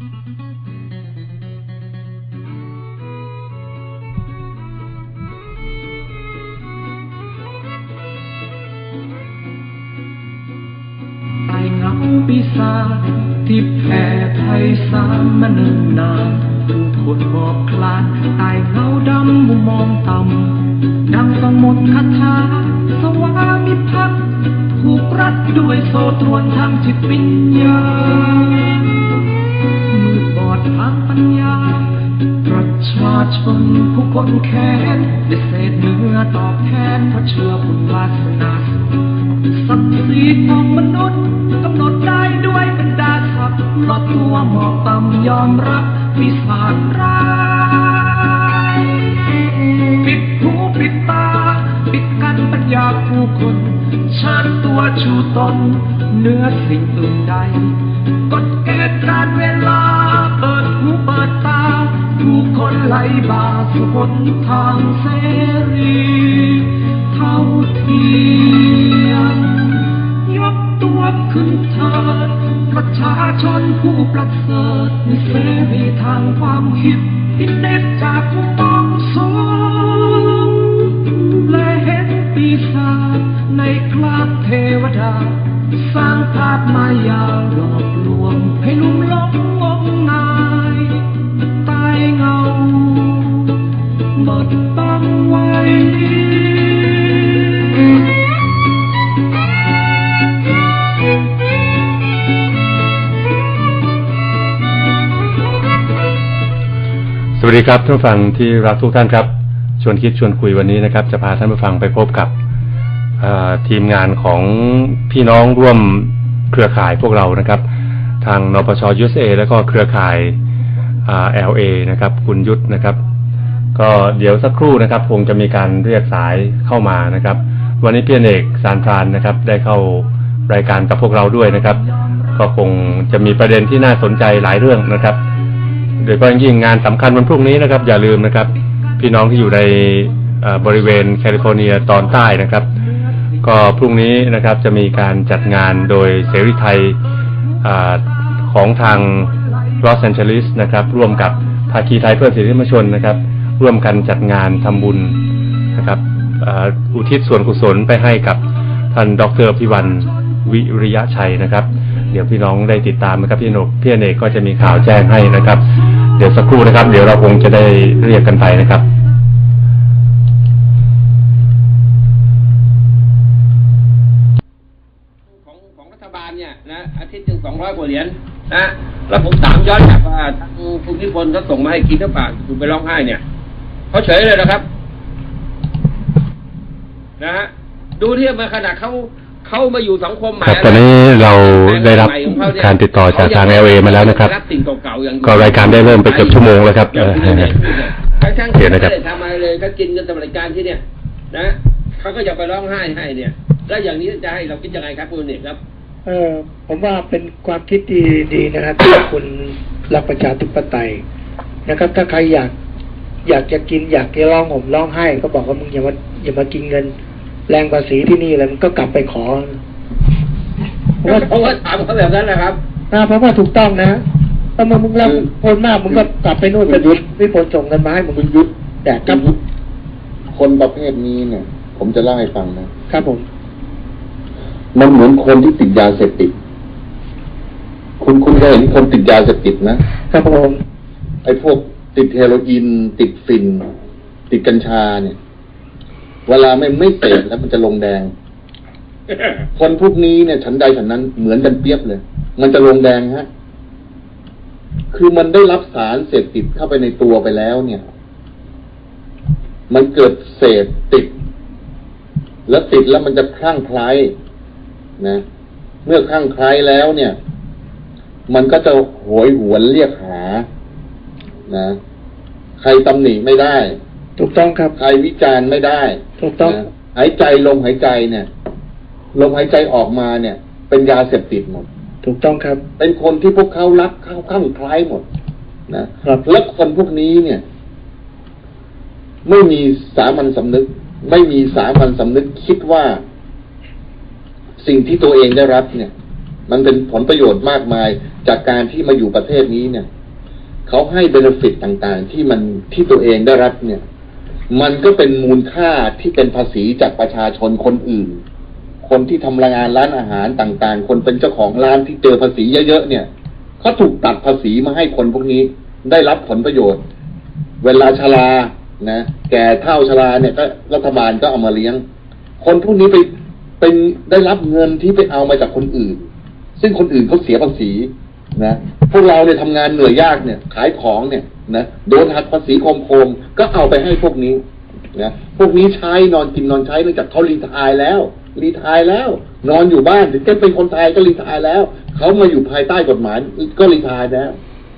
ไอเงาปีศาจที่แผ่ไพศาลมาเนิ่นนานผู้คนหมอบคลานไอเงาดำมุมมองต่ำดังสมุดคาถาสวามิภักดิ์ผูกรัดด้วยโซ่ตรวนทางจิตวิญญาณ ทางปัญญา ประชาชนผู้คนแค้นได้เศษเนื้อตอบแทนเพราะเชื่อบุญวาสนาศักดิ์ศรีของมนุษย์กำหนดได้ด้วยบรรดาศักดิ์ลดตัวหมอบต่ำยอมรับปีศาจร้ายปิดหูปิดตา ปิดกั้นปัญญาผู้คนเชิตัวชูตนเนื้อสิ่งอื่นใดกฎเกณฑ์การเวลา คนไหลบาสู่หนทางเสรีเท่าเทียมยกตัวขึ้นเถิดประชาชนผู้ประเสริฐมีเสรีทางความคิดที่เด็ดจากมุมมองสูงและเห็นปีศาจในคราบเทวดา สร้างภาพมายาหลอกลวงให้ลุ่มหลง สวัสดีครับท่านผู้ฟังที่รักทุกท่านครับ ชวนคิดชวนคุยวันนี้นะครับ จะพาท่านผู้ฟังไปพบกับทีมงานของพี่น้องร่วมเครือข่ายพวกเรานะครับ ทางนปช USA แล้วก็เครือข่ายเอ่า LA นะครับ คุณยุทธนะครับ ก็เดี๋ยวสักครู่นะครับ คงจะมีการเรียกสายเข้ามานะครับ วันนี้พี่อเอกสารพรานนะครับ ได้เข้ารายการกับพวกเราด้วยนะครับ ก็คงจะมีประเด็นที่น่าสนใจหลายเรื่องนะครับ โดยเฉพาะอยิ่งงานสำคัญวันพรุ่งนี้นะครับ อย่าลืมนะครับ พี่น้องที่อยู่ในบริเวณแคลิฟอร์เนียตอนใต้นะครับ ก็พรุ่งนี้นะครับจะมีการจัดงานโดยเสรีไทยอของทางลอสแอนเจลิสนะครับ ร่วมกับภาคีไทยเพื่อสิทธิมนชนนะครับ ร่วมกันจัดงานทำบุญนะครับออุทิศส่วนกุศลไปให้กับท่านดรพิวันวิริยะชัยนะครับ เดี๋ยวพี่น้องได้ติดตามนะครับพี่นกพี่เนกก็จะมีข่าวแจ้งให้นะครับ เดี๋ยวสักครู่นะครับ เดี๋ยวเราคงจะได้เรียกกันไปนะครับของของรัฐบาลเนี่ยนะอาทิตย์หนึ่งสองร้อยกว่าเหรียญนะแล้วผมถามย้อนกลับว่าทางคุณพิพลเขาส่งมาให้กินหรือเปล่าคุณไปร้องไห้เนี่ยเขาเฉยเลยนะครับ นะฮะดูที่มาขนาดเขา เขามาอยู่สังคมใหม่ครับตอนนี้เราได้รับใหม่ของเขเนี่ยการติดต่อจากทาง LA มาแล้วนะครับรับสิ่งเก่าๆอย่างก็รายการได้เริ่มไปเกือบชั่วโมงแล้วครับอย่างที่เนี่ยทั้งๆเดี๋ที่ยวไม่นะครับได้ทำอะไรเลยเขากินกันสมัยการที่เนี่ย นะเขาก็จะไปร้องไห้ให้เนี่ย แล้วอย่างนี้จะให้เราคิดยังไงครับคุณเอกครับ เออผมว่าเป็นความคิดที่ดีนะครับที่คุณรักประชาธิปไตยนะครับ ถ้าใครอยาก อยากจะกินอยากจะร้องห่มร้องไห้ ก็บอกว่ามึงอย่ามาอย่ามากินเงิน แรงภาษีที่นี่เลยมันก็กลับไปขอผมว่าเพราะว่าถามเขาแบบนั้นนะครับนะเพราะว่าถูกต้องนะถ้ามึงมึงรับโอนมากมึงก็กลับไปนู่นไปยุดไม่ผลส่งเงินมาให้มึงยุดแต่ครับคนประเภทนี้เนี่ย ผมจะเล่าให้ฟังนะครับผม มันเหมือนคนที่ติดยาเสพติด คุณคุณเคยเห็นคนติดยาเสพติดนะครับผมไอ้พวกติดเฮโรอีนติดฟิน ติดกัญชาเนี่ย เวลาไม่ไม่เสพแล้วมันจะลงแดง คนพวกนี้เนี่ยฉันใดฉันนั้นเหมือนกันเปรียบเลย มันจะลงแดงฮะ คือมันได้รับสารเสพติดเข้าไปในตัวไปแล้วเนี่ย มันเกิดเสพติด แล้วติดแล้วมันจะคลั่งไคล้นะ เมื่อคลั่งไคล้แล้วเนี่ย มันก็จะโหยหวนเรียกหา นะ ใครตำหนิไม่ได้ ถูกต้องครับใครวิจารณ์ไม่ได้ถูกต้องนะหายใจลมหายใจเนี่ย ลมหายใจออกมาเนี่ย เป็นยาเสพติดหมด ถูกต้องครับ เป็นคนที่พวกเขารักเข้าข้างคล้ายหมดนะครับ แล้วคนพวกนี้เนี่ย ไม่มีสามัญสำนึก ไม่มีสามัญสำนึกคิดว่า สิ่งที่ตัวเองได้รับเนี่ย มันเป็นผลประโยชน์มากมายจากการที่มาอยู่ประเทศนี้เนี่ย เขาให้เบนฟิตต่างๆ ที่มันที่ตัวเองได้รับเนี่ย มันก็เป็นมูลค่าที่เป็นภาษีจากประชาชนคนอื่น คนที่ทำงานร้านอาหารต่างๆ คนเป็นเจ้าของร้านที่เจอภาษีเยอะๆเนี่ยเขาถูกตัดภาษีมาให้คนพวกนี้ได้รับผลประโยชน์ เวลาชรานะแก่เท่าชราเนี่ยก็รัฐบาลก็เอามาเลี้ยง คนพวกนี้ไปเป็นได้รับเงินที่ไปเอามาจากคนอื่น ซึ่งคนอื่นเขาเสียภาษี นะพวกเราเนี่ยทำงานเหนื่อยยากเนี่ย ขายของเนี่ยนะโดนหักภาษีโคมๆก็เอาไปให้พวกนี้นะพวกนี้ใช้นอนกินนอนใช้เนื่องจากเขารีทายแล้ว รีทายแล้ว นอนอยู่บ้านถึงจะเป็นคนไทยก็รีทายแล้วเขามาอยู่ภายใต้กฎหมายก็รีทายแล้ว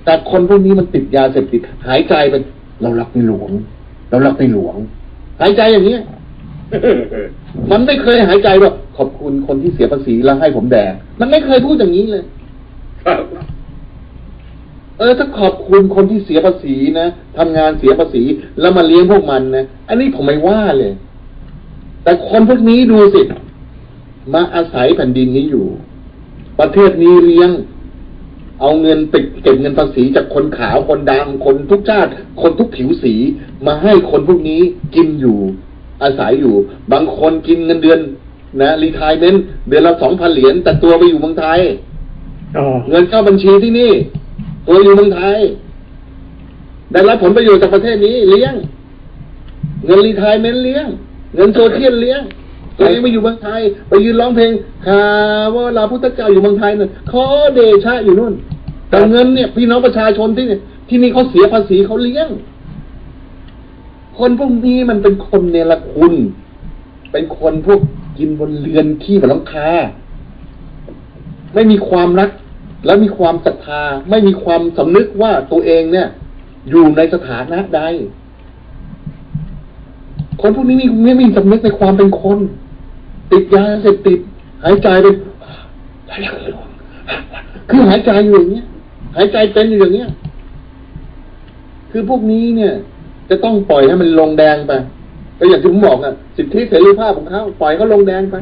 แต่คนพวกนี้มันติดยาเสพติดหายใจเป็นเรารักในหลวง เรารักในหลวง หายใจอย่างเนี้ยมันไม่เคยหายใจว่าขอบคุณคนที่เสียภาษีแล้วให้ผมแดกมันไม่เคยพูดอย่างนี้เลย ครับเออถ้าขอบคุณคนที่เสียภาษีนะทำงานเสียภาษีแล้วมาเลี้ยงพวกมันนะอันนี้ผมไม่ว่าเลย แต่คนพวกนี้ดูสิมาอาศัยแผ่นดินนี้อยู่ ประเทศนี้เลี้ยง เอาเงินไปเก็บเงินภาษีจากคนขาวคนดำคนทุกชาติ คนทุกผิวสี มาให้คนพวกนี้กินอยู่ อาศัยอยู่ บางคนกินเงินเดือน นะรีทายเมนเดือนละสองพันเหรียญแต่ตัวไปอยู่เมืองไทยอ๋อเงินเข้าบัญชีที่นี่ ตัวอยู่เมืองไทย ได้รับผลประโยชน์จากประเทศนี้เลี้ยง เงินรีทายเมนเลี้ยง เงินโซเทียนเลี้ยง ตัวเองไปอยู่เมืองไทย ไปยืนร้องเพลงข้าว่าลาพุทธเจ้าอยู่เมืองไทยเนี่ยขอเดชะอยู่นู่น แต่เงินเนี่ย พี่น้องประชาชนที่เนี่ยที่นี่เขาเสียภาษีเขาเลี้ยง คนพวกนี้มันเป็นคนเนรคุณ เป็นคนพวกกินบนเรือนขี้บนหลังคาไม่มีความรัก และมีความศรัทธาไม่มีความสำนึกว่าตัวเองเนี่ย อยู่ในสถานะใด คนพวกนี้มีไม่มีสำนึกในความเป็นคน ติดยาเสพติด หายใจเป็นคือหายใจอยู่อย่างเงี้ยหายใจเป็นอยู่อย่างเงี้ยคือพวกนี้เนี่ย จะต้องปล่อยให้มันลงแดงไปก็อย่างที่ผมบอกอะสิทธิเสรีภาพของเขาปล่อยเขาลงแดงไป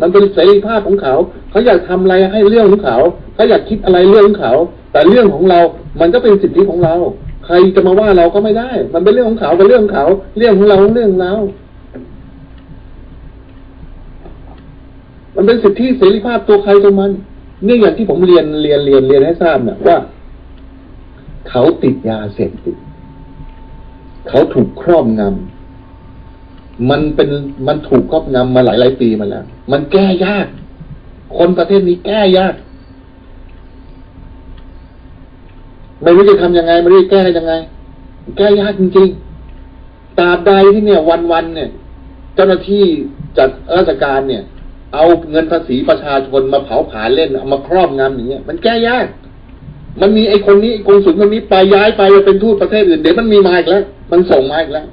มันเป็นเสรีภาพของเขา เขาอยากทำอะไรให้เรื่องของเขา เขาอยากคิดอะไรเรื่องของเขา แต่เรื่องของเรา มันก็เป็นสิทธิของเรา ใครจะมาว่าเราก็ไม่ได้ มันเป็นเรื่องของเขา เป็นเรื่องของเขา เรื่องของเราเรื่องเรา มันเป็นสิทธิเสรีภาพตัวใครตัวมัน เนี่ยอย่างที่ผมเรียนเรียนเรียนเรียนให้ทราบเนี่ยว่า เขาติดยาเสพติด เขาถูกครอบงำ มันเป็นมันถูกครอบงำมาหลายหลายปีมาแล้ว มันแก้ยาก คนประเทศนี้แก้ยาก ไม่รู้จะทำยังไง ไม่รู้จะแก้ยังไง แก้ยากจริงๆตราบใดที่เนี่ย วันๆเนี่ย เจ้าหน้าที่จัดราชการเนี่ย เอาเงินภาษีประชาชนมาเผาผลาญเล่นเอามาครอบงำอย่างเงี้ยมันแก้ยาก มันมีไอ้คนนี้ไอ้กงสุลคนนี้ไปย้ายไปเป็นทูตประเทศอื่นเดี๋ยวมันมีมาอีกแล้ว มันส่งมาอีกแล้ว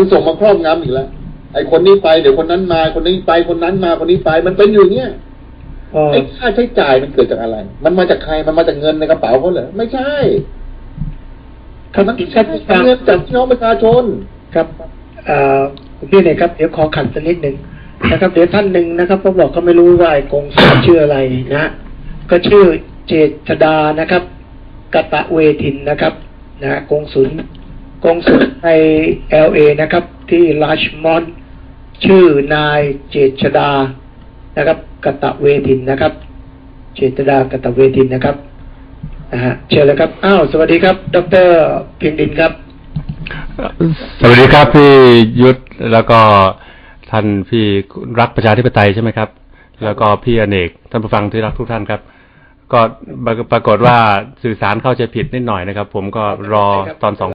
มันส่งมาครอบงำอีกแล้วไอ้คนนี้ไปเดี๋ยวคนนั้นมา คนนี้ไปคนนั้นมาคนนี้ไป มันเป็นอยู่เนี้ยอ๋อไอ้ค่าใช้จ่ายมันเกิดจากอะไร มันมาจากใครมันมาจากเงินในกระเป๋าเขาเหรอไม่ใช่ครับมันอีกใช่สักเงินจากพี่น้องประชาชนครับเอ่อคุณพี่เนี่ยครับเดี๋ยวขอขัดสักนิดหนึ่งนะครับเดี๋ยวท่านหนึ่งนะครับเขาบอกเขาไม่รู้ว่าไอ้กงสุลชื่ออะไรนะ ก็ชื่อเจษดานะครับกตะเวทินนะครับ นะกงสุล กงสุลในเอลเอนะครับ ที่ลาชมอนชื่อนายเจษดานะครับกตะเวทินนะครับ เจษดากตะเวทินนะครับนะฮะเชิญเลยครับอ้าวสวัสดีครับ ดรเพียงดินครับ สวัสดีครับพี่ยุทธแล้วก็ท่านพี่รักประชาธิปไตยใช่ไหมครับ แล้วก็พี่อเนกท่านผู้ฟังที่รักทุกท่านครับ ก็ปรากฏว่าสื่อสารเข้าใจผิดนิดหน่อยนะครับ ผมก็รอตอนสอง